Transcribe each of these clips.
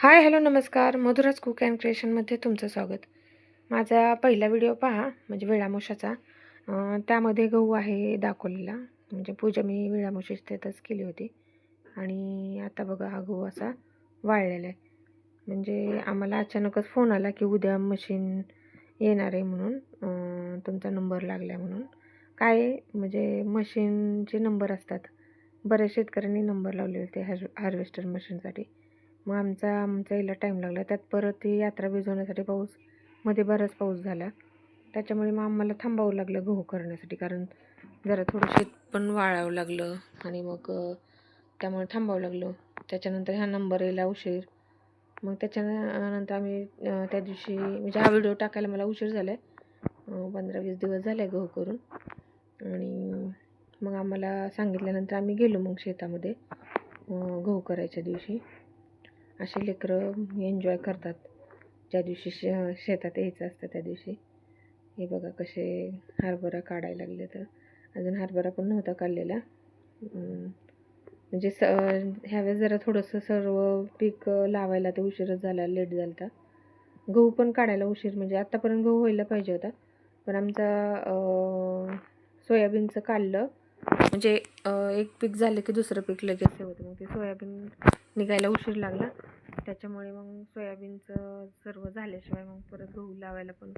Hi hello नमस्कार. Madhuraj cook and क्रिएशनमध्ये तुमचं स्वागत. माझा पहिला व्हिडिओ पहा म्हणजे वेळामोशाचा. त्यामध्ये गहू आहे दाखवलेला. म्हणजे पूजा मी वेळामोशी त्यातच केली होती. आणि आता बघा हा गहू असा वाळलेला आहे. म्हणजे आम्हाला अचानकच फोन आला की उद्या मशीन येणार आहे म्हणून तुमचा नंबर लागला आहे म्हणून. काय म्हणजे मशीनचे नंबर असतात. बऱ्याच शेतकऱ्यांनी नंबर लावले होते हार्व हार्वेस्टर मशीनसाठी. मग आमचा आमचा यायला टाईम लागला. त्यात परत ही यात्रा भिजवण्यासाठी पाऊसमध्ये बराच पाऊस झाला. त्याच्यामुळे मग आम्हाला थांबावं लागलं गहू करण्यासाठी. कारण जरा थोडं शेत पण वाळावं लागलं आणि मग त्यामुळे थांबावं लागलं. त्याच्यानंतर ह्या नंबर यायला उशीर. मग त्याच्यानंतर आम्ही त्या दिवशी म्हणजे हा व्हिडिओ टाकायला मला उशीर झाला आहे पंधरा वीस दिवस झाले गहू करून. आणि मग आम्हाला सांगितल्यानंतर आम्ही गेलो मग शेतामध्ये गहू करायच्या दिवशी. असे लेकरं एन्जॉय करतात. ज्या दिवशी शे शेतात यायचं असतं त्या दिवशी. हे बघा कसे हरभरा काढायला लागले तर. अजून हरभरा पण नव्हता काढलेला. म्हणजे स ह्यावेळेस जरा थोडंसं सर्व पीक लावायला ते उशीरच झाला लेट झाला गहू पण काढायला उशीर म्हणजे आत्तापर्यंत गहू व्हायला पाहिजे होता. पण आमचा सोयाबीनचं काढलं. म्हणजे एक पीक झालं की दुसरं पीक लगेच हे होतं. मग ते सोयाबीन निघायला उशीर लागला. त्याच्यामुळे मग सोयाबीनचं सर्व झाल्याशिवाय मग परत गहू लावायला पण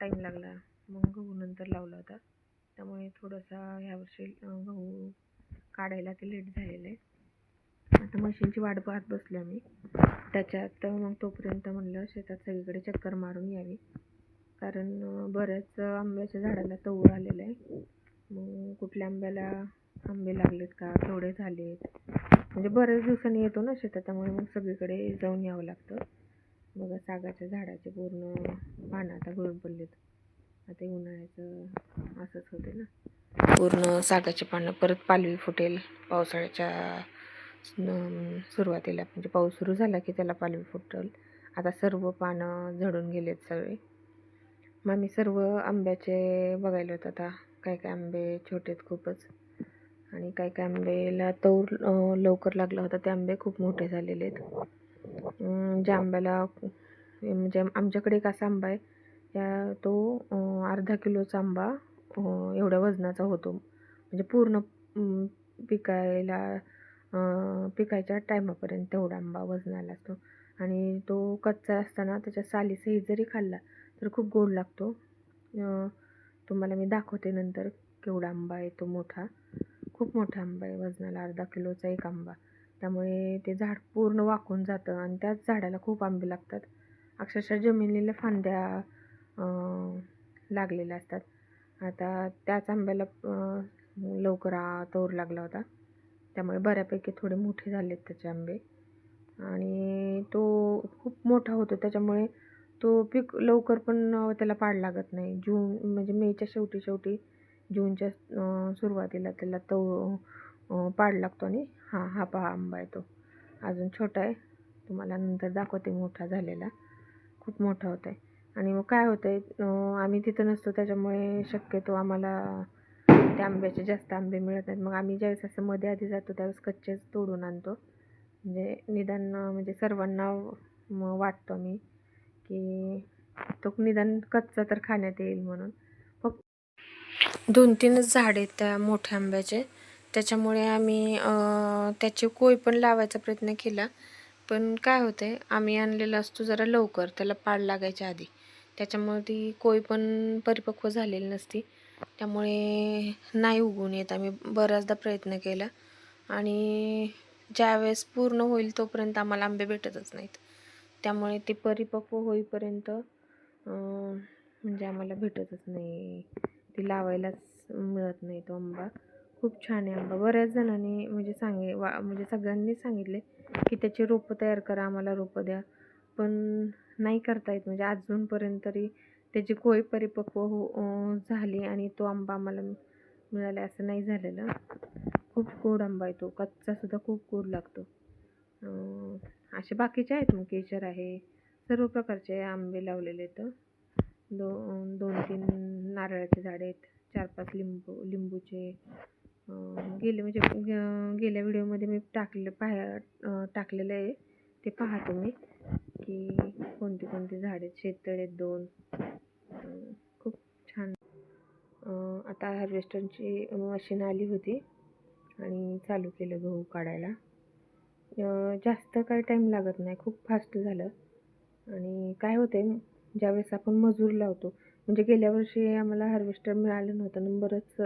टाईम लागला. मग गहू नंतर लावला होता. त्यामुळे थोडासा ह्यावर्षी गहू काढायला ते लेट झालेलं. आहे आता मशीनची वाट पाहत बसले आम्ही. त्याच्यात मग तोपर्यंत म्हणलं शेतात सगळीकडे चक्कर मारून यावी. कारण बऱ्याच आंब्याच्या झाडाला तवळ आलेलं आहे. मग कुठल्या आंब्याला आंबे लागलेत का? थोडे झालेत. म्हणजे बऱ्याच दिवसांनी येतो ना शेतात त्यामुळे मग सगळीकडे जाऊन यावं लागतं. मग सागाच्या झाडाचे पूर्ण पानं आता गळून पडलेत. आता उन्हाळ्याचं असंच होते ना. पूर्ण सागाची पानं परत पालवी फुटेल. पावसाळ्याच्या सुरुवातीला म्हणजे पाऊस सुरू झाला की त्याला पालवी फुटेल. आता सर्व पानं झडून गेलेत सगळे. मग आम्ही सर्व आंब्याचे बघायला होतं आता. काय काय आंबे छोटे आहेत खूपच. आणि काय काय आंब्याला तौर लवकर लागला होता ते आंबे खूप मोठे झालेले आहेत. ज्या आंब्याला म्हणजे आमच्याकडे एक असा आंबा आहे त्या तो अर्धा किलोचा आंबा एवढ्या वजनाचा होतो. म्हणजे पूर्ण पिकायला पिकायच्या टायमापर्यंत तेवढा आंबा वजनाला असतो. आणि तो कच्चा असताना त्याच्या सालीसही जरी खाल्ला तर खूप गोड लागतो. तुम्हाला मी दाखवते नंतर केवढा आंबा आहे तो मोठा. खूप मोठा आंबा आहे वजनाला अर्धा किलोचा एक आंबा. त्यामुळे ते झाड पूर्ण वाकून जातं आणि त्याच झाडाला खूप आंबे लागतात. अक्षरशः जमिनीला फांद्या लागलेल्या असतात. आता त्याच आंब्याला लवकर तोर लागला होता. त्यामुळे बऱ्यापैकी थोडे मोठे झालेत त्याचे आंबे. आणि तो खूप मोठा होतो त्याच्यामुळे तो पीक लवकर पण त्याला पाड लागत नाही. जून म्हणजे मेच्या शेवटी शेवटी जूनच्या सुरुवातीला त्याला तो पाड लागतो आणि हा हा पहा आंबा आहे तो. अजून छोटा आहे. तुम्हाला नंतर दाखवते मोठा झालेला. खूप मोठा होत आहे आणि मग काय होतं आहे आम्ही तिथं नसतो त्याच्यामुळे शक्यतो आम्हाला त्या आंब्याचे जास्त आंबे मिळत नाहीत. मग आम्ही ज्यावेळेस असं मध्ये आधी जातो त्यावेळेस कच्चेच तोडून आणतो. म्हणजे निदान म्हणजे सर्वांना वाटतो मी की तो निदान कच्चा तर खाण्यात येईल म्हणून. दोन तीनच झाड आहेत त्या मोठ्या आंब्याचे. त्याच्यामुळे आम्ही त्याची कोय पण लावायचा प्रयत्न केला. पण काय होते आम्ही आणलेला असतो जरा लवकर त्याला पाड लागायच्या आधी. त्याच्यामुळे ती कोय पण परिपक्व झालेली नसती. त्यामुळे नाही उगून येत. आम्ही बऱ्याचदा प्रयत्न केला. आणि ज्यावेळेस पूर्ण होईल तोपर्यंत आम्हाला आंबे भेटतच नाहीत. त्यामुळे ते परिपक्व होईपर्यंत म्हणजे आम्हाला भेटतच नाही. ती लावायलाच मिळत नाही तो आंबा. खूप छान आहे आंबा. बऱ्याच जणांनी म्हणजे सांगे वा म्हणजे सगळ्यांनी सांगितले की त्याची रोपं तयार करा आम्हाला रोपं द्या. पण नाही करता येत. म्हणजे अजूनपर्यंत तरी त्याची कोय परिपक्व हो झाली आणि तो आंबा आम्हाला मिळाला असं नाही झालेलं. खूप गोड आंबा आहे तो. कच्चासुद्धा खूप गोड लागतो. असे बाकीचे आहेत मग केशर आहे. सर्व प्रकारचे आंबे लावलेले आहेत. दो दोन तीन नारळाचे झाड आहेत. चार पाच लिंबू लिंबूचे गेले म्हणजे गेल्या व्हिडिओमध्ये मी टाकले पाहा टाकलेलं आहे. ते पहा तुम्ही की कोणती कोणती झाडे आहेत. शेततळेत दोन. खूप छान. आता हार्वेस्टरची मशीन आली होती आणि चालू केलं गहू काढायला. जास्त काही टाईम लागत नाही. खूप फास्ट झालं. आणि काय होते ज्यावेळेस आपण मजूर लावतो म्हणजे गेल्या वर्षी आम्हाला हार्वेस्टर मिळालं नव्हतं नंबरच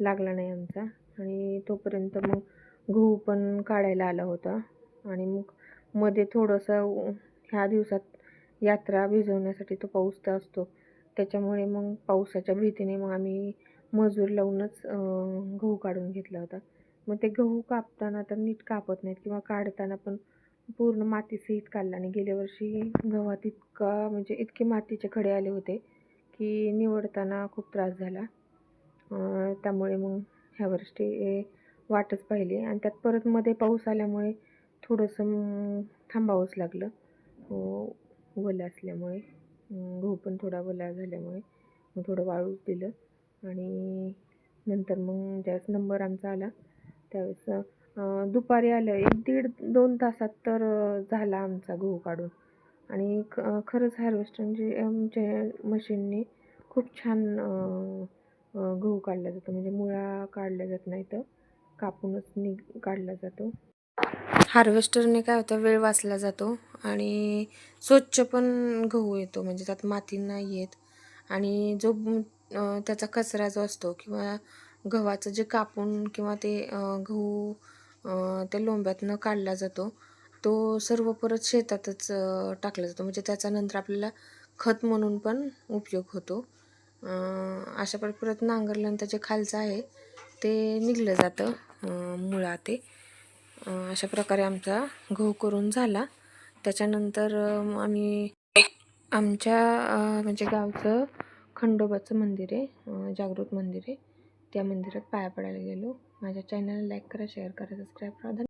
लागला नाही आमचा. आणि तोपर्यंत मग गहू पण काढायला आला होता. आणि मग मध्ये थोडंसं ह्या दिवसात यात्रा भिजवण्यासाठी तो पाऊस तर असतो. त्याच्यामुळे मग पावसाच्या भीतीने मग आम्ही मजूर लावूनच गहू काढून घेतला होता. मग ते गहू कापताना तर नीट कापत नाहीत किंवा काढताना पण पूर्ण मातीसहित काढला. आणि गेल्या वर्षी गव्हात इतका म्हणजे इतके मातीचे खडे आले होते. की निवडताना खूप त्रास झाला. त्यामुळे मग ह्या वर्षी वाटच पाहिली. आणि त्यात परत मध्ये पाऊस आल्यामुळे थोडंसं थांबावंच लागलं. वलं ओलं असल्यामुळे. गहू पण थोडा ओला झाल्यामुळे मग थोडं वाळूच दिलं. आणि नंतर मग ज्यावेळेस नंबर आमचा आला त्यावेळेस दुपारी आलं. एक दीड दोन तासात तर झाला आमचा गहू काढून. आणि ख खरंच हार्वेस्टरची आमच्या मशीनने खूप छान गहू काढला जातो. म्हणजे मुळा काढल्या जात नाही तर कापूनच निघ काढला जातो. हार्वेस्टरने काय होतं वेळ वाचला जातो आणि स्वच्छ पण गहू येतो. म्हणजे त्यात माती नाही येत. आणि जो त्याचा कचरा जो असतो किंवा गव्हाचं जे कापून किंवा ते गहू त्या लोंब्यातनं काढला जातो तो सर्व परत शेतातच टाकला जातो. म्हणजे त्याच्यानंतर आपल्याला खत म्हणून पण उपयोग होतो. अशा प्रकारे परत नांगरल्यानंतर जे खालचं आहे ते निघलं जातं मुळा ते अशा प्रकारे आमचा गहू करून झाला. त्याच्यानंतर आम्ही आमच्या म्हणजे गावचं खंडोबाचं मंदिर आहे जागृत मंदिर आहे. त्या मंदिरात पाया पडायला गेलो. माझ्या चॅनलला लाईक करा शेअर करा सबस्क्राईब करा.